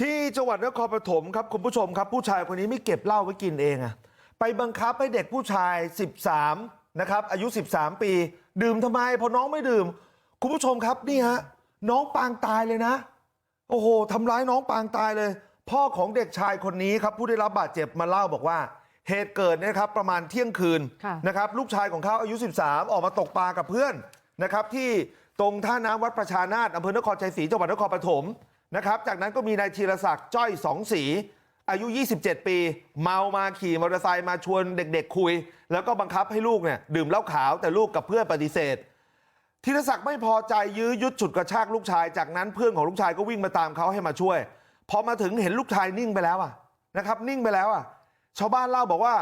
ที่จังหวัดนครปฐมครับคุณผู้ชมครับผู้ชายคนนี้ไม่เก็บเหล้าไว้กินเองอะไปบังคับให้เด็กผู้ชาย13นะครับอายุ13ปี ดื่มทำไมพอน้องไม่ดื่ม คุณผู้ชมครับนี่ฮะน้องปางตายเลยนะ โอ้โหทำร้ายน้องปางตายเลย พ่อของเด็กชายคนนี้ครับผู้ได้รับบาดเจ็บมาเล่าบอกว่าเหตุเกิดเนยนะครับประมาณเที่ยงคืนค่ะนะครับลูกชายของเขาอายุ 13 ออกมาตกปลากับเพื่อนนะครับที่ตรงท่าน้ำวัดประชานาตอำเภอนครชัยศรีจังหวัดนครปฐม นะครับจากนั้นก็มีนายธีรศักดิ์จ้อยสองศรีอายุ27ปีเมามาขี่มอเตอร์ไซค์มาชวนเด็กๆคุย แล้วก็บังคับให้ลูกเนี่ยดื่มเหล้าขาวแต่ลูกกับเพื่อนปฏิเสธธีรศักดิ์ไม่พอใจยื้อยุดฉุดกระชากลูกชายจากนั้นเพื่อนของลูกชายก็วิ่งมาตามเขาให้มาช่วยพอมาถึงเห็นลูกชายนิ่งไปแล้วอะนะครับ นิ่งไปแล้วอะชาวบ้านเล่าบอกว่า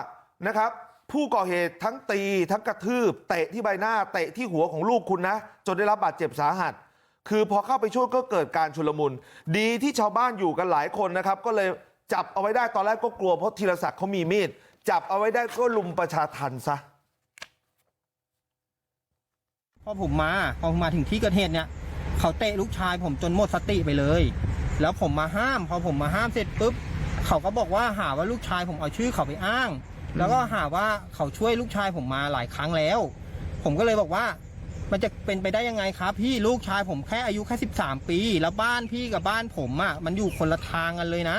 นะครับ ผู้ก่อเหตุทั้งตีทั้งกระทืบ เตะที่ใบหน้าเตะที่หัวของลูกคุณนะ จนได้รับบาดเจ็บสาหัส คือพอเข้าไปช่วยก็เกิดการชุลมุนดีที่ชาวบ้านอยู่กันหลายคนนะครับ ก็เลยจับเอาไว้ได้ตอนแรกก็กลัวเพราะธีรศักดิ์เขามีมีดจับเอาไว้ได้ก็ลุมประชาทันซะพอผมมาพอผมมาถึงที่เกิดเหตุเนี่ยเขาเตะลูกชายผมจนหมดสติไปเลย แล้วผมมาห้าม พอผมมาห้ามเสร็จปุ๊บเขาก็บอกว่าหาว่าลูกชายผมเอาชื่อเขาไปอ้าง แล้วก็หาว่าเขาช่วยลูกชายผมมาหลายครั้งแล้ว ผมก็เลยบอกว่า มันจะเป็นไปได้ยังไงครับ พี่ลูกชายผมแค่อายุแค่13ปี แล้วบ้านพี่กับบ้านผมอะมันอยู่คนละทางกันเลยนะ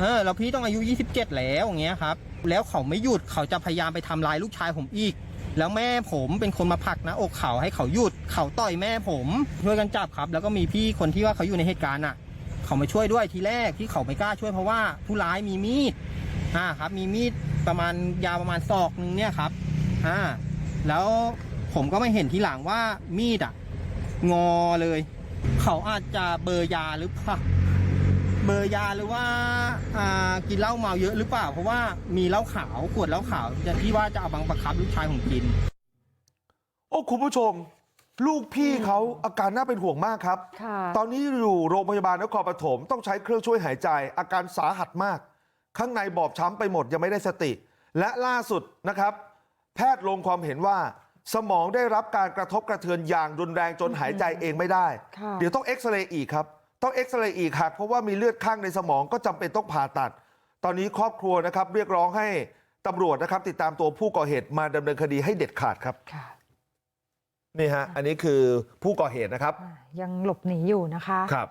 เออแล้วพี่ต้องอายุ27แล้วอย่างเงี้ยครับ แล้วเขาไม่หยุดเขาจะพยายามไปทำลายลูกชายผมอีก แล้วแม่ผมเป็นคนมาผลักหนะอกเขาให้เขาหยุด เขาต่อยแม่ผมช่วยกันจับครับ แล้วก็มีพี่คนที่ว่าเขาอยู่ในเหตุการณ์อะ เขามาช่วยด้วยทีแรกที่เขาไม่กล้าช่วยเพราะว่าผู้ร้ายมีมีดอ่าครับ มีมีดประมาณยาวประมาณศอกนึงเนี่ยครับอ่าแล้ว ผมก็มาเห็นทีหลังว่ามีดอะ งอเลย เขาอาจจะเบอร์ยาหรือเปล่าเบอร์ยาหรือว่าอ่ากินเหล้าเมาเยอะหรือเปล่า เพราะว่ามีเหล้าขาวขวดเหล้าขาวจะที่ว่าจะเอาบังประคับลูกชายผมกิน โอ้คุณผู้ชม ลูกพี่เขาอาการน่าเป็นห่วงมากครับ ค่ะ ตอนนี้อยู่โรงพยาบาลนครปฐมต้องใช้เครื่องช่วยหายใจ อาการสาหัสมาก ข้างในบอบช้ำไปหมดยังไม่ได้สติ และล่าสุดนะครับ แพทย์ลงความเห็นว่า สมองได้รับการกระทบกระเทือนอย่างรุนแรงจนหายใจเองไม่ได้ค่ะเดี๋ยวต้องเอ็กซเรย์อีกครับต้องเอ็กซเรย์อีกหากเพราะว่ามีเลือดข้างในสมองก็จำเป็นต้องผ่าตัดตอนนี้ครอบครัวนะครับเรียกร้องให้ตำรวจนะครับติดตามตัวผู้ก่อเหตุมาดำเนินคดีให้เด็ดขาดครับค่ะนี่ฮะอันนี้คือผู้ก่อเหตุนะครับอ่ายังหลบหนีอยู่นะคะครับ